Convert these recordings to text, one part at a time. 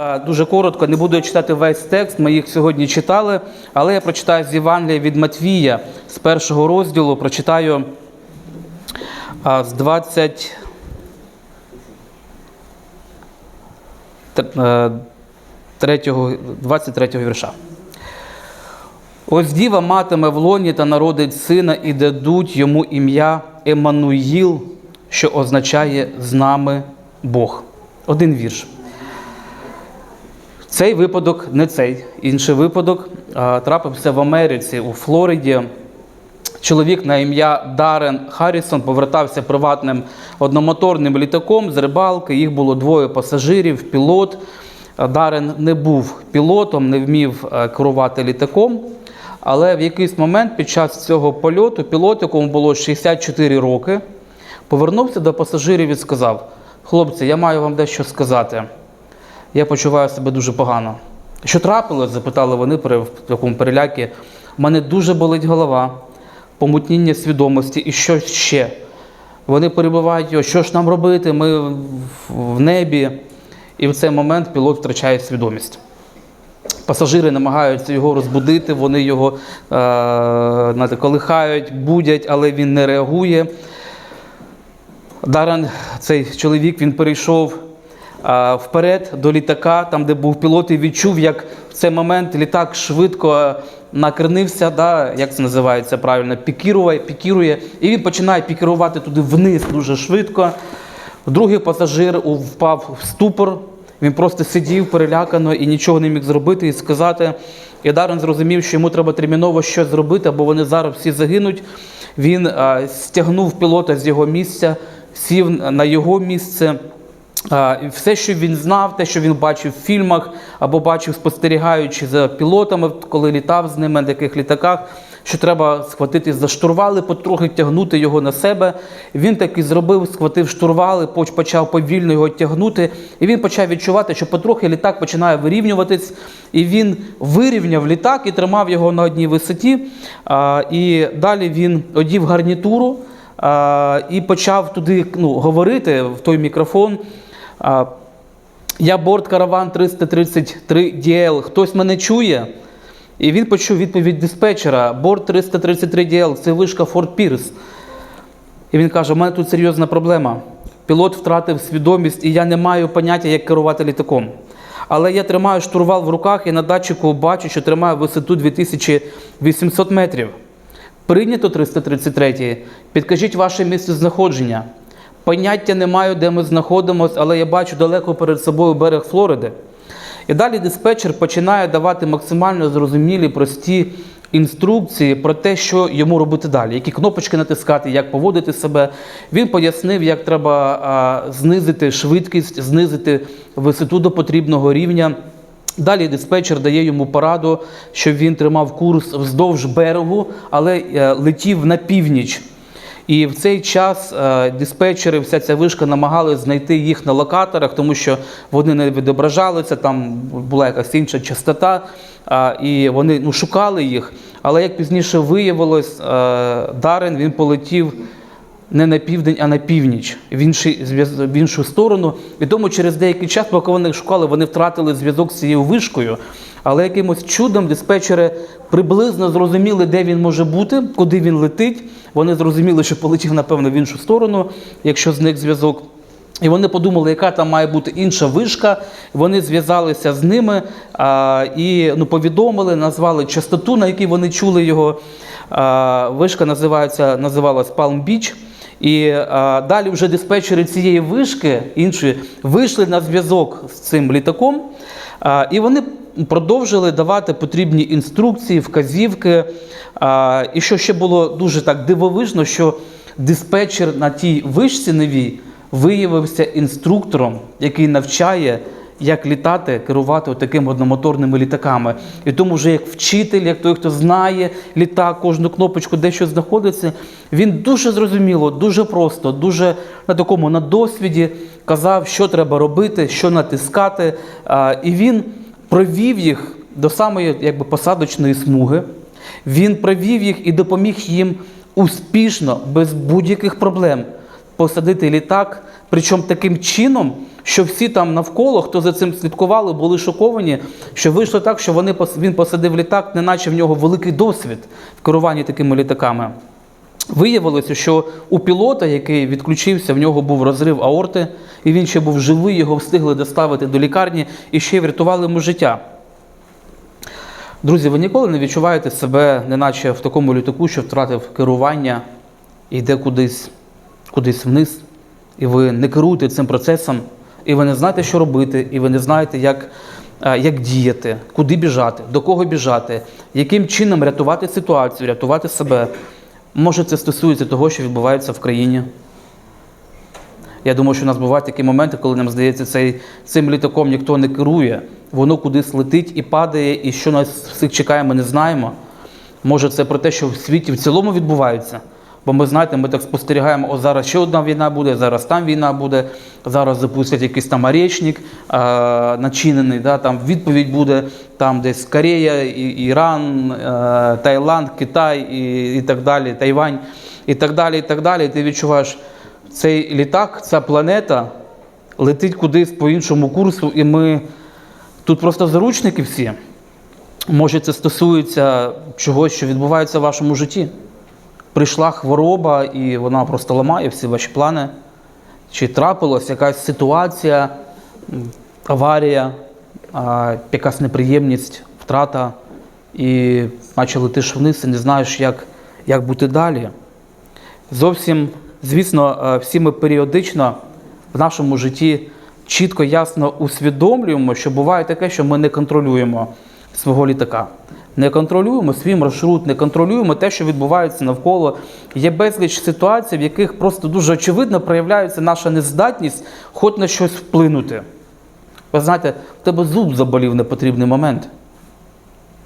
Е, Дуже коротко, не буду читати весь текст, ми їх сьогодні читали, але я прочитаю з Євангелія від Матвія з першого розділу, прочитаю з 20, е, 23 вірша. Ось діва матиме в лоні та народить сина, і дадуть йому ім'я Еммануїл, що означає з нами Бог. Один вірш. Цей випадок, не цей, інший випадок трапився в Америці, у Флориді. Чоловік на ім'я Дарен Харрісон повертався приватним одномоторним літаком з рибалки. Їх було двоє пасажирів, пілот. Дарен не був пілотом, не вмів е, керувати літаком. Але в якийсь момент під час цього польоту пілот, якому було 64 роки, повернувся до пасажирів і сказав: Хлопці, я маю вам дещо сказати. Я почуваю себе дуже погано. Що трапилось? запитали вони при в такому перелякі. У мене дуже болить голова, помутніння свідомості і що ще. Вони перебувають що ж нам робити? Ми в- небі. І в цей момент пілот втрачає свідомість. Пасажири намагаються його розбудити, вони його е, колихають, будять, але він не реагує. Даран, цей чоловік, він перейшов вперед до літака, там, де був пілот, і відчув, як в цей момент літак швидко е, накренився, да, як це називається правильно, пікірує, пікірує, і він починає пікірувати туди вниз дуже швидко. Другий пасажир впав в ступор. Він просто сидів перелякано і нічого не міг зробити і сказати. І Дарен зрозумів, що йому треба терміново щось зробити, бо вони зараз всі загинуть. Він а, стягнув пілота з його місця, сів на його місце. Все, що він знав, те, що він бачив в фільмах або бачив, спостерігаючи за пілотами, коли літав з ними на таких літаках, що треба схватити за штурвали, потрохи тягнути його на себе. Він так і зробив, схватив штурвали, поч- почав повільно його тягнути, і він почав відчувати, що потрохи літак починає вирівнюватись, і він вирівняв літак і тримав його на одній висоті. І далі він одів гарнітуру і почав туди ну, говорити в той мікрофон. Я борт караван 333 DL. Хтось мене чує? І він почув відповідь диспетчера: борт 333 DL, це вишка Форт Пірс. І він каже: у мене тут серйозна проблема. Пілот втратив свідомість, і я не маю поняття, як керувати літаком. Але я тримаю штурвал в руках і на датчику бачу, що тримаю висоту 2800 метрів. Прийнято 333. Підкажіть ваше місце знаходження. Поняття не маю, де ми знаходимося, але я бачу далеко перед собою берег Флориди. І далі диспетчер починає давати максимально зрозумілі, прості інструкції про те, що йому робити далі, які кнопочки натискати, як поводити себе. Він пояснив, як треба а, знизити швидкість, знизити висоту до потрібного рівня. Далі диспетчер дає йому пораду, щоб він тримав курс вздовж берегу, але е, летів на північ. І в цей час е, диспетчери, вся ця вишка намагалися знайти їх на локаторах, тому що вони не відображалися, там була якась інша частота, і вони ну, шукали їх. Але як пізніше виявилось, е, Дарен він полетів не на південь, а на північ, в, інший, в іншу сторону. І тому через деякий час, поки вони шукали, вони втратили зв'язок з цією вишкою. Але якимось чудом диспетчери приблизно зрозуміли, де він може бути, куди він летить. Вони зрозуміли, що полетів, напевно, в іншу сторону, якщо зник зв'язок. І вони подумали, яка там має бути інша вишка. Вони зв'язалися з ними а, і ну, повідомили, назвали частоту, на якій вони чули його. А, вишка називається, називалась Palm Beach. І а, далі вже диспетчери цієї вишки іншої вийшли на зв'язок з цим літаком. А, і вони продовжили давати потрібні інструкції, вказівки. А, і що ще було дуже так дивовижно, що диспетчер на тій вишці новій виявився інструктором, який навчає, як літати, керувати такими одномоторними літаками. І тому вже як вчитель, як той, хто знає літак, кожну кнопочку, де що знаходиться, він дуже зрозуміло, дуже просто, дуже на такому на досвіді казав, що треба робити, що натискати. І він провів їх до самої якби, посадочної смуги. Він провів їх і допоміг їм успішно, без будь-яких проблем посадити літак, причому таким чином, що всі там навколо, хто за цим слідкували, були шоковані, що вийшло так, що вони, він посадив літак, неначе в нього великий досвід в керуванні такими літаками. Виявилося, що у пілота, який відключився, в нього був розрив аорти, і він ще був живий, його встигли доставити до лікарні і ще й врятували йому життя. Друзі, ви ніколи не відчуваєте себе, неначе в такому літаку, що втратив керування і йде кудись, кудись вниз, і ви не керуєте цим процесом, і ви не знаєте, що робити, і ви не знаєте, як, е, як діяти, куди біжати, до кого біжати, яким чином рятувати ситуацію, рятувати себе. Може, це стосується того, що відбувається в країні. Я думаю, що у нас бувають такі моменти, коли нам здається, цей, цим літаком ніхто не керує, воно кудись летить і падає, і що нас всіх чекає, ми не знаємо. Може, це про те, що в світі в цілому відбувається. Бо ми знаєте, ми так спостерігаємо, о, зараз ще одна війна буде, зараз там війна буде, зараз запустять якийсь там аречник е, начинений, да, там відповідь буде там десь Корея, Іран, е, Таїланд, Китай і, і так далі, Тайвань, і так далі, і так далі. Ти відчуваєш, цей літак, ця планета летить кудись по іншому курсу, і ми тут просто заручники всі. Може, це стосується чогось, що відбувається в вашому житті. Прийшла хвороба, і вона просто ламає всі ваші плани. Чи трапилась якась ситуація, аварія, якась неприємність, втрата, і наче летиш вниз і не знаєш, як, як бути далі. Зовсім, звісно, е, всі ми періодично в нашому житті чітко, ясно усвідомлюємо, що буває таке, що ми не контролюємо свого літака. Не контролюємо свій маршрут, не контролюємо те, що відбувається навколо. Є безліч ситуацій, в яких просто дуже очевидно проявляється наша нездатність хоч на щось вплинути. Ви знаєте, в тебе зуб заболів в непотрібний момент.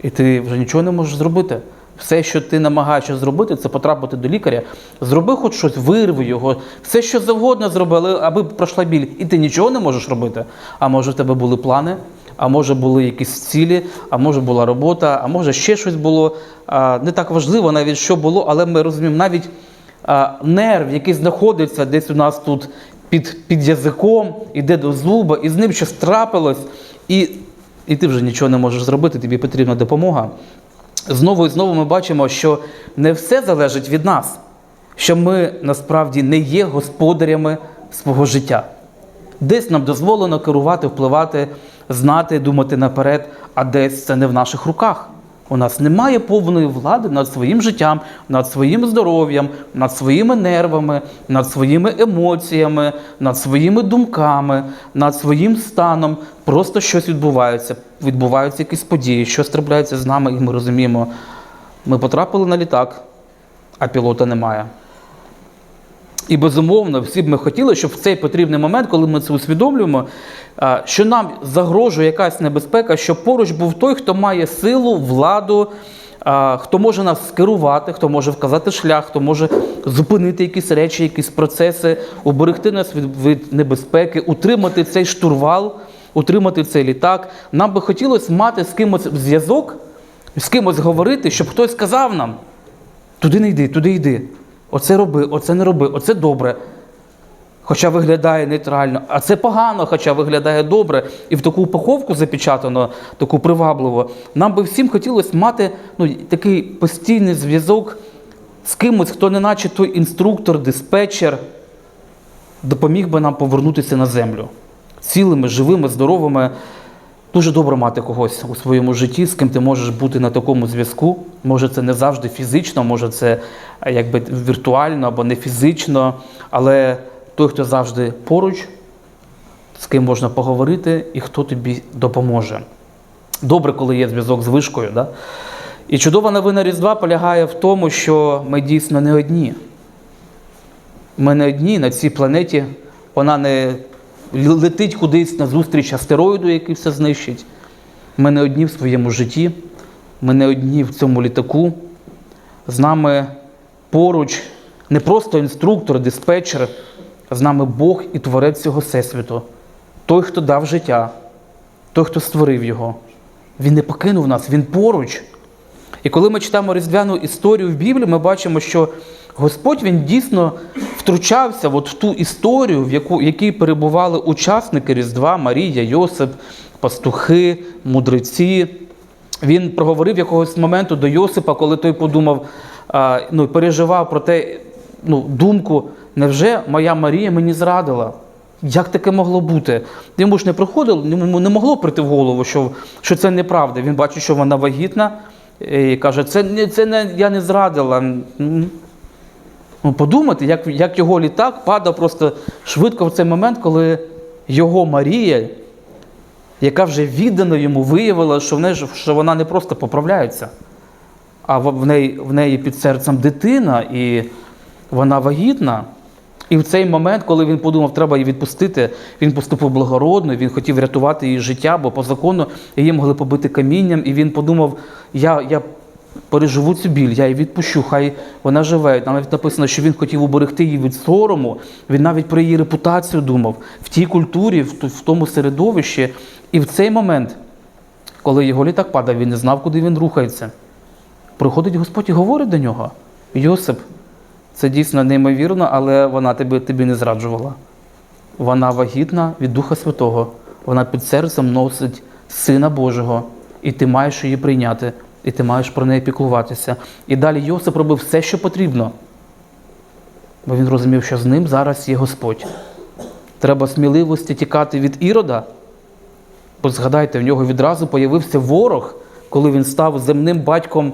І ти вже нічого не можеш зробити. Все, що ти намагаєшся зробити, це потрапити до лікаря. Зроби хоч щось, вирви його, все, що завгодно зроби, аби пройшла біль. І ти нічого не можеш робити. А може в тебе були плани, а може були якісь цілі, а може була робота, а може ще щось було. Не так важливо навіть що було, але ми розуміємо, навіть нерв, який знаходиться десь у нас тут під, під язиком, іде до зуба, і з ним щось трапилось, і, і ти вже нічого не можеш зробити, тобі потрібна допомога. Знову і знову ми бачимо, що не все залежить від нас, що ми насправді не є господарями свого життя. Десь нам дозволено керувати, впливати, знати, думати наперед, а десь це не в наших руках. У нас немає повної влади над своїм життям, над своїм здоров'ям, над своїми нервами, над своїми емоціями, над своїми думками, над своїм станом. Просто щось відбувається. Відбуваються якісь події, щось трапляється з нами, і ми розуміємо, ми потрапили на літак, а пілота немає. І безумовно, всі б ми хотіли, щоб в цей потрібний момент, коли ми це усвідомлюємо, що нам загрожує якась небезпека, щоб поруч був той, хто має силу, владу, хто може нас скерувати, хто може вказати шлях, хто може зупинити якісь речі, якісь процеси, уберегти нас від, від небезпеки, утримати цей штурвал, утримати цей літак. Нам би хотілося мати з кимось зв'язок, з кимось говорити, щоб хтось сказав нам. Туди не йди, туди йди. Оце роби, оце не роби, оце добре. Хоча виглядає нейтрально, а це погано, хоча виглядає добре. І в таку упаковку запечатано, таку привабливу. Нам би всім хотілося мати ну, такий постійний зв'язок з кимось, хто не наче той інструктор, диспетчер, допоміг би нам повернутися на землю. Цілими, живими, здоровими. Дуже добре мати когось у своєму житті, з ким ти можеш бути на такому зв'язку. Може, це не завжди фізично, може це е, якби віртуально або не фізично, але той, хто завжди поруч, з ким можна поговорити і хто тобі допоможе. Добре, коли є зв'язок з вишкою. Да? І чудова новина Різдва полягає в тому, що ми дійсно не одні. Ми не одні на цій планеті, вона не летить кудись на зустріч астероїду, який все знищить. Ми не одні в своєму житті, ми не одні в цьому літаку. З нами поруч не просто інструктор, диспетчер, з нами Бог і Творець цього Всесвіту, той, хто дав життя, той, хто створив його. Він не покинув нас, він поруч. І коли ми читаємо різдвяну історію в Біблії, ми бачимо, що Господь він дійсно втручався от в ту історію, в яку, в якій перебували учасники Різдва, Марія, Йосип, пастухи, мудреці. Він проговорив якогось моменту до Йосипа, коли той подумав, ну, переживав про те, ну, думку, невже моя Марія мені зрадила? Як таке могло бути? Йому ж не приходило, йому не могло прийти в голову, що, що це неправда. Він бачить, що вона вагітна, і каже, це, це не, я не зрадила. Ну, подумати, як, як його літак падав просто швидко в цей момент, коли його Марія, яка вже віддано йому виявила, що, в неї, що вона не просто поправляється, а в неї, в неї під серцем дитина, і вона вагітна. І в цей момент, коли він подумав, треба її відпустити, він поступив благородно, він хотів врятувати її життя, бо по закону її могли побити камінням, і він подумав, я, я переживу цю біль, я її відпущу, хай вона живе. Там навіть написано, що він хотів уберегти її від сорому, він навіть про її репутацію думав в тій культурі, в, тому середовищі. І в цей момент, коли його літак падав, він не знав, куди він рухається. Приходить Господь і говорить до нього: Йосип, це дійсно неймовірно, але вона тобі, тобі не зраджувала. Вона вагітна від Духа Святого. Вона під серцем носить Сина Божого, і ти маєш її прийняти, і ти маєш про неї піклуватися. І далі Йосип робив все, що потрібно. Бо він розумів, що з ним зараз є Господь. Треба сміливості тікати від Ірода. Бо згадайте, в нього відразу появився ворог, коли він став земним батьком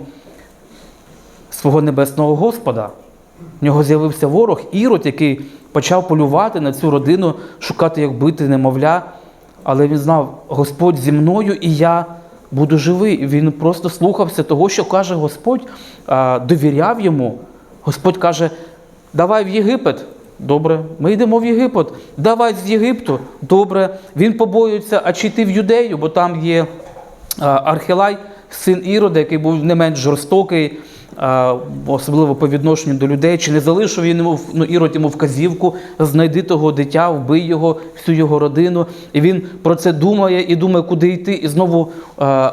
свого небесного Господа. В нього з'явився ворог Ірод, який почав полювати на цю родину, шукати, як бити немовля. Але він знав, Господь зі мною і я буду живий. Він просто слухався того, що каже Господь, довіряв йому. Господь каже: давай в Єгипет. Добре, ми йдемо в Єгипет. Давай з Єгипту. Добре. Він побоюється, а чи йти в юдею, бо там є а, Архилай, син Ірода, який був не менш жорстокий, особливо по відношенню до людей. Чи не залишив він йому ну, Ірод йому вказівку, знайди того дитя, вбий його, всю його родину. І він про це думає і думає, куди йти. І знову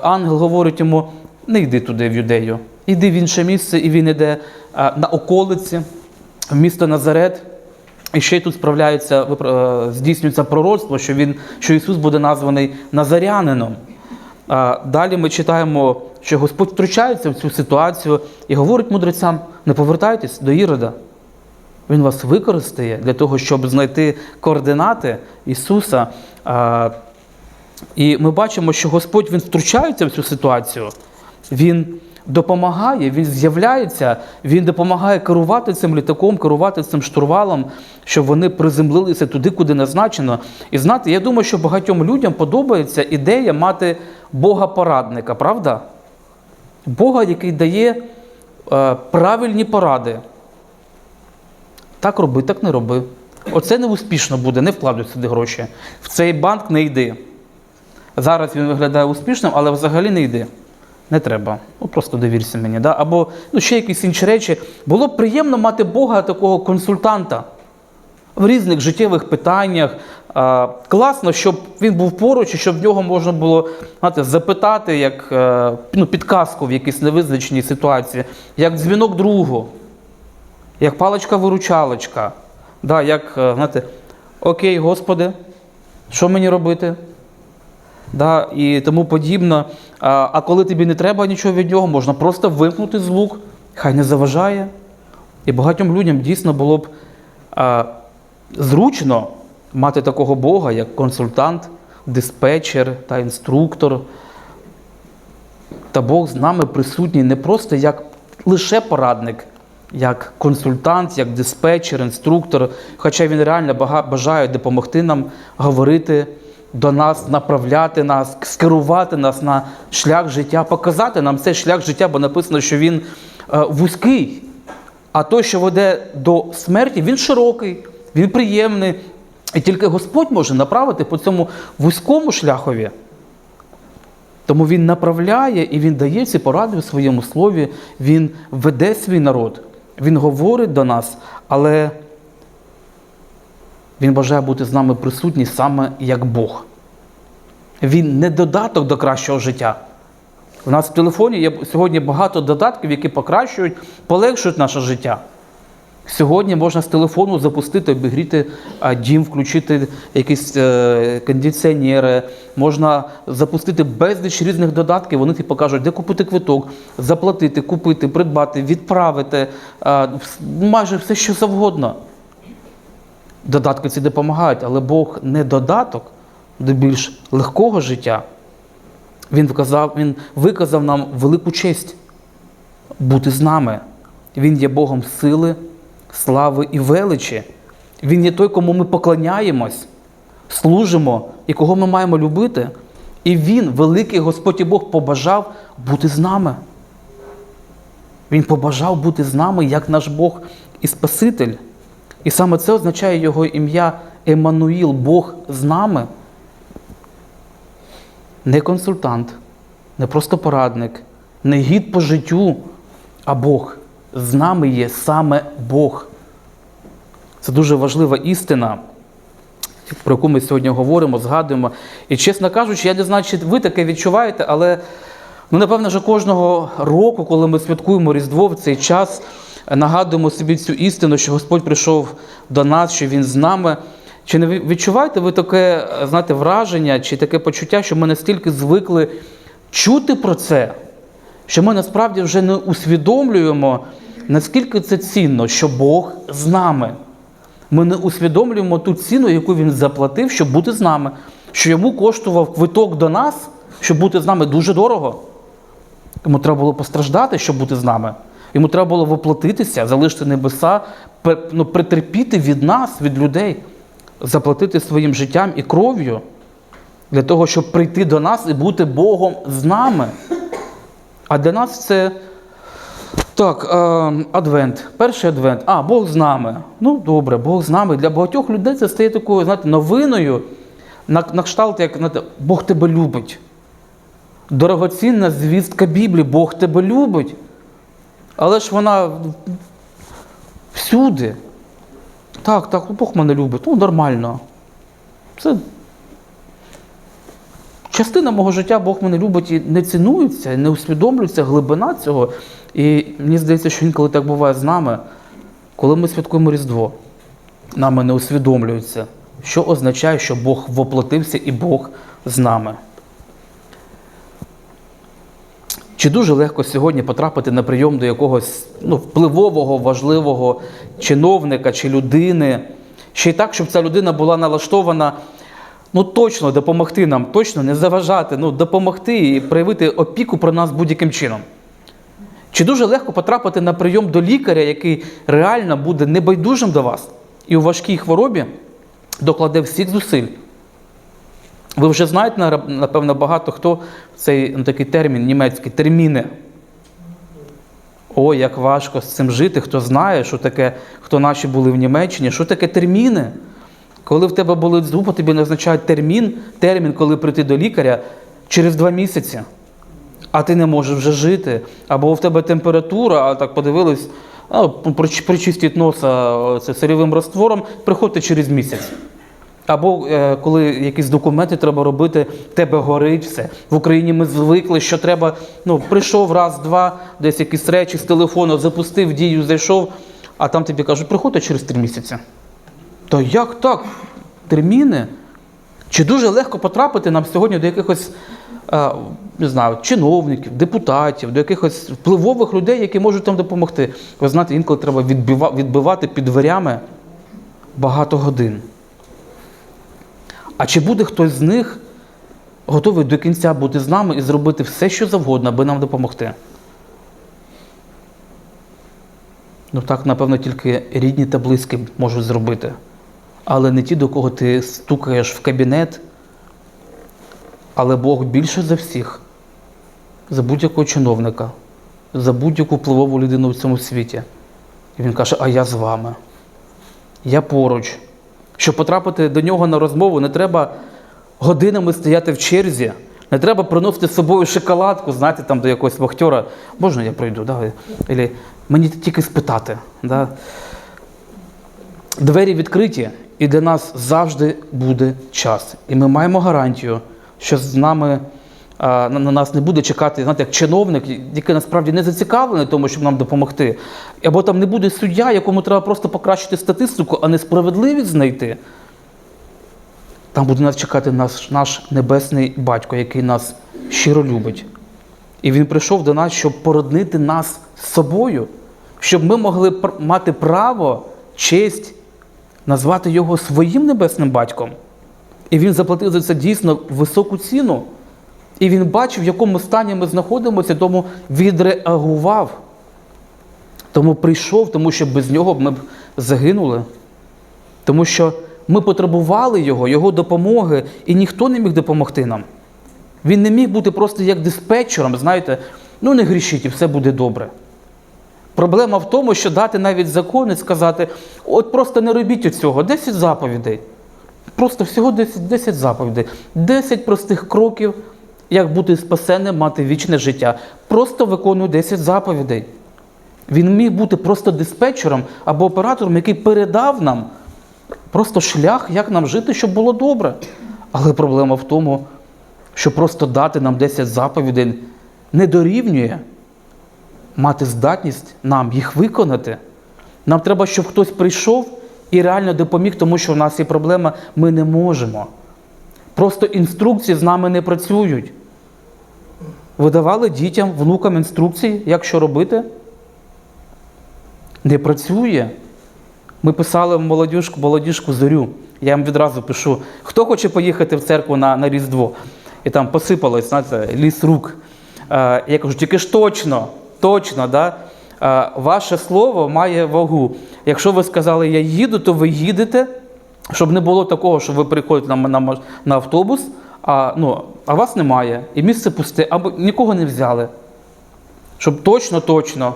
ангел говорить йому: не йди туди, в юдею. Іди в інше місце, і він іде на околиці, в місто Назарет. І ще й тут справляється, здійснюється пророцтво, що, він, що Ісус буде названий Назарянином. Далі ми читаємо, що Господь втручається в цю ситуацію і говорить мудрецям: не повертайтесь до Ірода. Він вас використає для того, щоб знайти координати Ісуса. І ми бачимо, що Господь він втручається в цю ситуацію. Він допомагає, він з'являється, він допомагає керувати цим літаком, керувати цим штурвалом, щоб вони приземлилися туди, куди назначено. І знаєте, я думаю, що багатьом людям подобається ідея мати Бога-порадника, правда? Бога, який дає е, правильні поради. Так роби, так не роби. Оце не успішно буде, не вкладуй сюди гроші. В цей банк не йди. Зараз він виглядає успішним, але взагалі не йди. Не треба. Ну, просто довірся мені. Да? Або ну, ще якісь інші речі. Було б приємно мати Бога такого консультанта в різних життєвих питаннях. А, класно, щоб він був поруч і щоб в нього можна було знаєте, запитати як е, ну, підказку в якійсь невизначеній ситуації, як дзвінок другу, як паличка-виручалочка. Да, як, е, знаєте, окей, Господи, що мені робити? Да, і тому подібно. А, а коли тобі не треба нічого від нього, можна просто вимкнути звук, хай не заважає. І багатьом людям дійсно було б а, зручно мати такого Бога, як консультант, диспетчер та інструктор. Та Бог з нами присутній не просто як лише порадник, як консультант, як диспетчер, інструктор, хоча він реально бажає допомогти нам говорити до нас, направляти нас, скерувати нас на шлях життя, показати нам цей шлях життя, бо написано, що він е, вузький. А той, що веде до смерті, він широкий, він приємний. І тільки Господь може направити по цьому вузькому шляхові. Тому Він направляє і Він дає ці поради в своєму слові, Він веде свій народ, Він говорить до нас, але Він бажає бути з нами присутній саме як Бог. Він не додаток до кращого життя. У нас в телефоні є сьогодні багато додатків, які покращують, полегшують наше життя. Сьогодні можна з телефону запустити, обігріти дім, включити якісь е, кондиціонери, можна запустити безліч різних додатків. Вони тобі покажуть, де купити квиток, заплатити, купити, придбати, відправити, майже все, що завгодно. Додатки ці допомагають, але Бог не додаток до більш легкого життя. Він вказав, він виказав нам велику честь бути з нами. Він є Богом сили, слави і величі. Він є той, кому ми поклоняємось, служимо і кого ми маємо любити. І Він, великий Господь і Бог, побажав бути з нами. Він побажав бути з нами як наш Бог і Спаситель. І саме це означає його ім'я Еммануїл, Бог з нами. Не консультант, не просто порадник, не гід по життю, а Бог. З нами є саме Бог. Це дуже важлива істина, про яку ми сьогодні говоримо, згадуємо. І, чесно кажучи, я не знаю, чи ви таке відчуваєте, але ну, напевно, що кожного року, коли ми святкуємо Різдво в цей час, нагадуємо собі цю істину, що Господь прийшов до нас, що Він з нами. Чи не відчуваєте ви таке, знаєте, враження чи таке почуття, що ми настільки звикли чути про це, що ми насправді вже не усвідомлюємо, наскільки це цінно, що Бог з нами. Ми не усвідомлюємо ту ціну, яку він заплатив, щоб бути з нами, що йому коштував квиток до нас, щоб бути з нами дуже дорого. Йому треба було постраждати, щоб бути з нами. Йому треба було воплотитися, залишити небеса, ну, претерпіти від нас, від людей, заплатити своїм життям і кров'ю для того, щоб прийти до нас і бути Богом з нами. А для нас це так, е, адвент, перший адвент. А, Бог з нами. Ну, добре, Бог з нами. Для багатьох людей це стає такою, знаєте, новиною, на, на кшталт, як знаєте, Бог тебе любить. Дорогоцінна звістка Біблії, Бог тебе любить. Але ж вона всюди. Так, так, Бог мене любить. Ну, нормально. Це частина мого життя Бог мене любить і не цінується, не усвідомлюється глибина цього. І мені здається, що інколи так буває з нами, коли ми святкуємо Різдво, нами не усвідомлюється, що означає, що Бог воплотився і Бог з нами. Чи дуже легко сьогодні потрапити на прийом до якогось ну, впливового, важливого чиновника чи людини? Ще й так, щоб ця людина була налаштована ну, точно допомогти нам, точно не заважати, ну, допомогти і проявити опіку про нас будь-яким чином. Чи дуже легко потрапити на прийом до лікаря, який реально буде небайдужим до вас і у важкій хворобі докладе всіх зусиль? Ви вже знаєте, напевно, багато хто цей ну, такий термін німецький терміни. О, як важко з цим жити, хто знає, що таке, хто наші були в Німеччині, що таке терміни. Коли в тебе болить зуба, тобі назначають термін, термін, коли прийти до лікаря через два місяці. А ти не можеш вже жити. Або в тебе температура, а так подивились, проч- причистіть носа е, це сирівим раствором, приходьте через місяць. Або е, коли якісь документи треба робити, тебе горить все. В Україні ми звикли, що треба, ну, прийшов раз, два, десь якісь речі з телефону, запустив дію, зайшов, а там тобі кажуть, приходьте через три місяці. То як так? Терміни? Чи дуже легко потрапити нам сьогодні до якихось е, не знаю, чиновників, депутатів, до якихось впливових людей, які можуть нам допомогти? Ви знаєте, інколи треба відбивати під дверями багато годин. А чи буде хтось з них готовий до кінця бути з нами і зробити все, що завгодно, аби нам допомогти? Ну так, напевно, тільки рідні та близькі можуть зробити. Але не ті, до кого ти стукаєш в кабінет. Але Бог більше за всіх, за будь-якого чиновника, за будь-яку впливову людину в цьому світі. І він каже, а я з вами. Я поруч. Щоб потрапити до нього на розмову, не треба годинами стояти в черзі, не треба приносити з собою шоколадку, знаєте, там до якогось вахтера. Можна я пройду? Да? Или мені тільки спитати. Да? Двері відкриті, і для нас завжди буде час. І ми маємо гарантію, що з нами на, на нас не буде чекати, знаєте, як чиновник, який насправді не зацікавлений тому, щоб нам допомогти. Або там не буде суддя, якому треба просто покращити статистику, а не справедливість знайти. Там буде нас чекати наш, наш небесний батько, який нас щиро любить. І він прийшов до нас, щоб породнити нас з собою, щоб ми могли мати право, честь назвати його своїм небесним батьком. І він заплатив за це дійсно високу ціну. І він бачив, в якому стані ми знаходимося, тому відреагував. Тому прийшов, тому що без нього ми б загинули. Тому що ми потребували його, його допомоги, і ніхто не міг допомогти нам. Він не міг бути просто як диспетчером, знаєте, ну не грішіть і все буде добре. Проблема в тому, що дати навіть закон і сказати, от просто не робіть цього, 10 заповідей. Просто всього 10, 10 заповідей, 10 простих кроків, як бути спасенним, мати вічне життя. Просто виконуй 10 заповідей. Він міг бути просто диспетчером або оператором, який передав нам просто шлях, як нам жити, щоб було добре. Але проблема в тому, що просто дати нам 10 заповідей не дорівнює мати здатність нам їх виконати. Нам треба, щоб хтось прийшов і реально допоміг, тому що в нас є проблема, ми не можемо. Просто інструкції з нами не працюють. Видавали дітям, внукам інструкції, як що робити. Не працює. Ми писали в молодіжку, молодіжку зорю. Я їм відразу пишу, хто хоче поїхати в церкву на, на Різдво. І там посипалось, знаєте, ліс рук. Е, я кажу, тільки ж точно, точно, да? е, ваше слово має вагу. Якщо ви сказали, я їду, то ви їдете, щоб не було такого, що ви приходите на, на, на автобус, а, ну, а вас немає, і місце пусте, або нікого не взяли. Щоб точно, точно.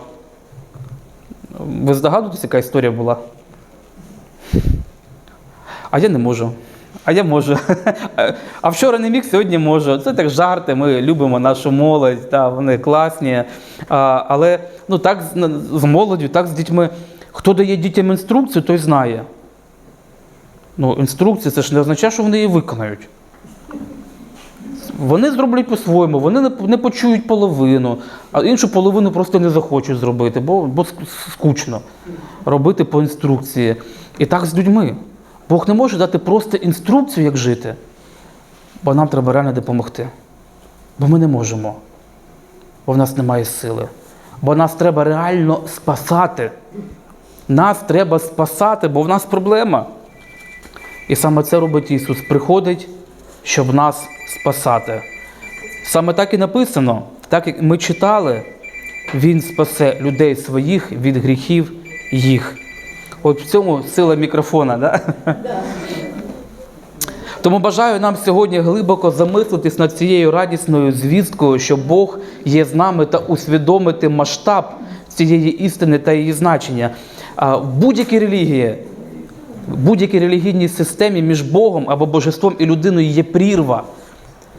Ви здогадуєтесь, яка історія була? А я не можу. А я можу. А вчора не міг, сьогодні можу. Це так жарти. Ми любимо нашу молодь, та, вони класні. А, але ну, так з молоддю, так з дітьми. Хто дає дітям інструкцію, той знає. Ну, інструкція це ж не означає, що вони її виконають. Вони зроблять по-своєму, вони не, почують половину, а іншу половину просто не захочуть зробити, бо, бо скучно робити по інструкції. І так з людьми. Бог не може дати просто інструкцію, як жити, бо нам треба реально допомогти. Бо ми не можемо, бо в нас немає сили. Бо нас треба реально спасати. Нас треба спасати, бо в нас проблема. І саме це робить Ісус. Приходить, щоб нас спасати. Саме так і написано, так як ми читали, Він спасе людей своїх від гріхів їх. От в цьому сила мікрофона, да? Тому бажаю нам сьогодні глибоко замислитись над цією радісною звісткою, що Бог є з нами та усвідомити масштаб цієї істини та її значення. В будь-якій релігії, будь-якій релігійній системі між Богом або божеством і людиною є прірва,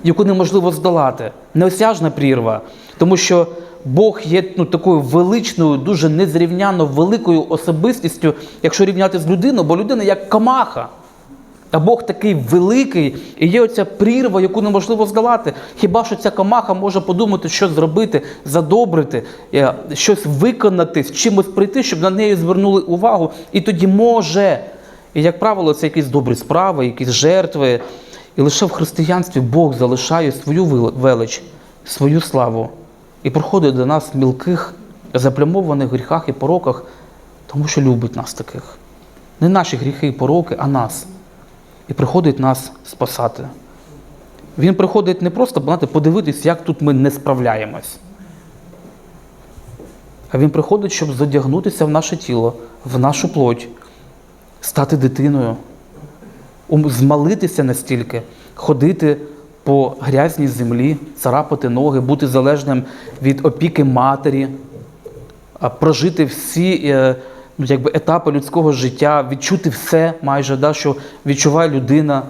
яку неможливо здолати, неосяжна прірва. Тому що Бог є ну, такою величною, дуже незрівняно великою особистістю, якщо рівняти з людиною, бо людина як камаха. А Бог такий великий, і є оця прірва, яку неможливо здолати. Хіба що ця камаха може подумати, що зробити, задобрити, е, щось виконати, з чимось прийти, щоб на неї звернули увагу, і тоді може. І, як правило, це якісь добрі справи, якісь жертви. І лише в християнстві Бог залишає свою велич, свою славу і приходить до нас в мілких, заплямованих гріхах і пороках, тому що любить нас таких. Не наші гріхи і пороки, а нас і приходить нас спасати. Він приходить не просто знаєте, подивитись, як тут ми не справляємось. А він приходить, щоб задягнутися в наше тіло, в нашу плоть, стати дитиною, змалитися настільки, ходити по грязній землі, царапати ноги, бути залежним від опіки матері, прожити всі е, ну, якби, етапи людського життя, відчути все майже, да, що відчуває людина,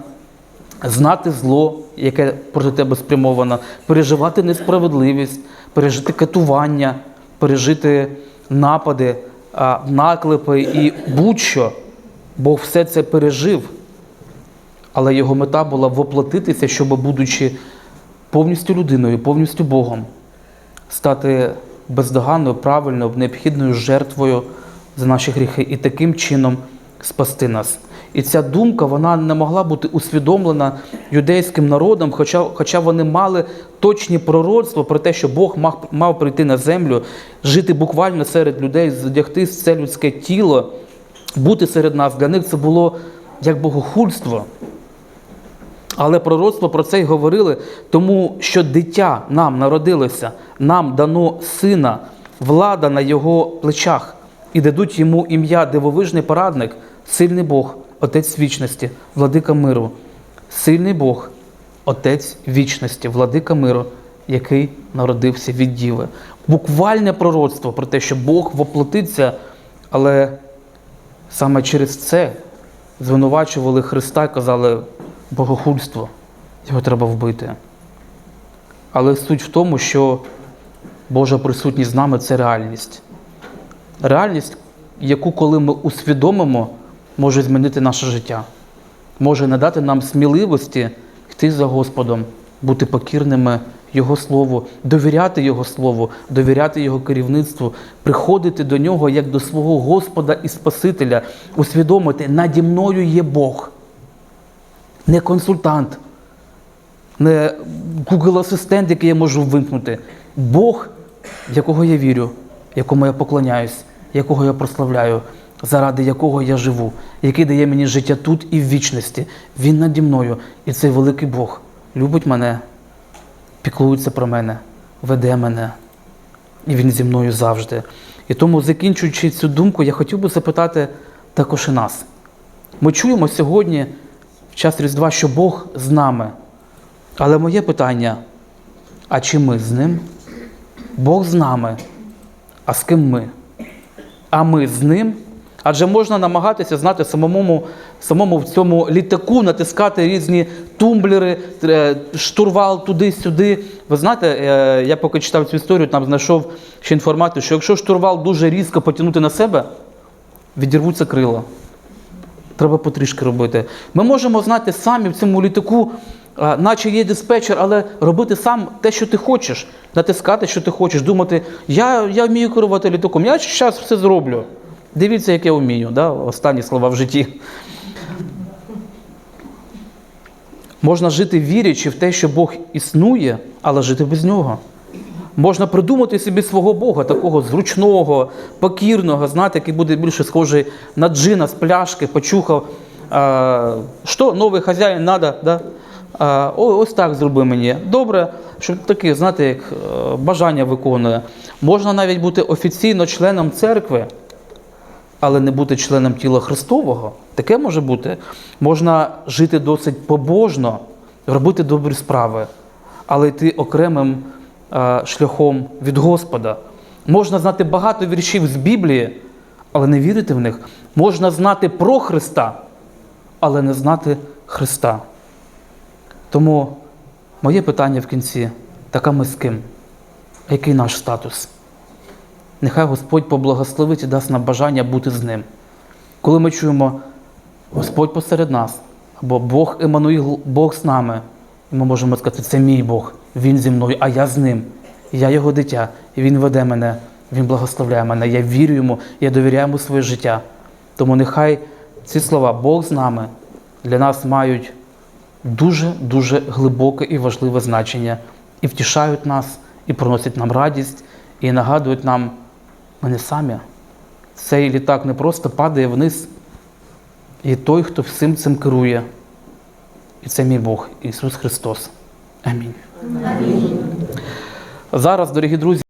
знати зло, яке проти тебе спрямовано, переживати несправедливість, пережити катування, пережити напади, наклепи і будь-що. Бог все це пережив. Але його мета була воплотитися, щоб, будучи повністю людиною, повністю Богом, стати бездоганною, правильною, необхідною жертвою за наші гріхи і таким чином спасти нас. І ця думка вона не могла бути усвідомлена юдейським народом, хоча, хоча вони мали точні пророцтва про те, що Бог мав, мав прийти на землю, жити буквально серед людей, задягти це людське тіло, бути серед нас. Для них це було як богохульство. Але пророцтво про це й говорили, тому що дитя нам народилося, нам дано сина, влада на його плечах, і дадуть йому ім'я дивовижний порадник, сильний Бог, Отець вічності, владика миру, сильний Бог, Отець вічності, владика миру, який народився від діви. Буквальне пророцтво про те, що Бог воплотиться, але саме через це звинувачували Христа і казали богохульство, його треба вбити. Але суть в тому, що Божа присутність з нами це реальність. Реальність, яку, коли ми усвідомимо, може змінити наше життя, може надати нам сміливості йти за Господом, бути покірними Його Слову, довіряти Його Слову, довіряти Його керівництву, приходити до Нього як до свого Господа і Спасителя, усвідомити, наді мною є Бог, не консультант, не Google асистент, який я можу вимкнути. Бог, якого я вірю, якому я поклоняюсь, якого я прославляю, заради якого я живу, який дає мені життя тут і в вічності. Він наді мною. І цей великий Бог любить мене, піклується про мене, веде мене. І він зі мною завжди. І тому, закінчуючи цю думку, я хотів би запитати також і нас. Ми чуємо сьогодні, в час Різдва, що Бог з нами. Але моє питання: а чи ми з ним? Бог з нами. А з ким ми? А ми з ним? Адже можна намагатися знати самому, самому в цьому літаку натискати різні тумблери, е, штурвал туди-сюди. Ви знаєте, е, я поки читав цю історію, там знайшов ще інформацію, що якщо штурвал дуже різко потягнути на себе, відірвуться крила. Треба потрішки робити. Ми можемо знати самі в цьому літаку, наче є диспетчер, але робити сам те, що ти хочеш, натискати, що ти хочеш, думати, я, я вмію керувати літаком, я зараз все зроблю. Дивіться, як я вмію, да? останні слова в житті. Можна жити вірячи в те, що Бог існує, але жити без нього. Можна придумати собі свого Бога, такого зручного, покірного, знаєте, який буде більше схожий на джина з пляшки, почухав. А, що новий хазяїн треба, да? а, ось так зроби мені. Добре, щоб таке, знаєте, як е, бажання виконує. Можна навіть бути офіційно членом церкви, але не бути членом тіла Христового. Таке може бути. Можна жити досить побожно, робити добрі справи, але йти окремим е, шляхом від Господа. Можна знати багато віршів з Біблії, але не вірити в них. Можна знати про Христа, але не знати Христа. Тому моє питання в кінці така ми з ким? Який наш статус? Нехай Господь поблагословить і дасть нам бажання бути з ним. Коли ми чуємо Господь посеред нас, або Бог Еммануїл, Бог з нами, і ми можемо сказати, це мій Бог, Він зі мною, а я з ним. Я його дитя, і Він веде мене, Він благословляє мене. Я вірю йому, я довіряю йому своє життя. Тому нехай ці слова Бог з нами для нас мають дуже-дуже глибоке і важливе значення, і втішають нас, і приносять нам радість, і нагадують нам, не самі. Цей літак не просто падає вниз, і той, хто всім цим керує. І це мій Бог, Ісус Христос. Амінь. Зараз, дорогі друзі.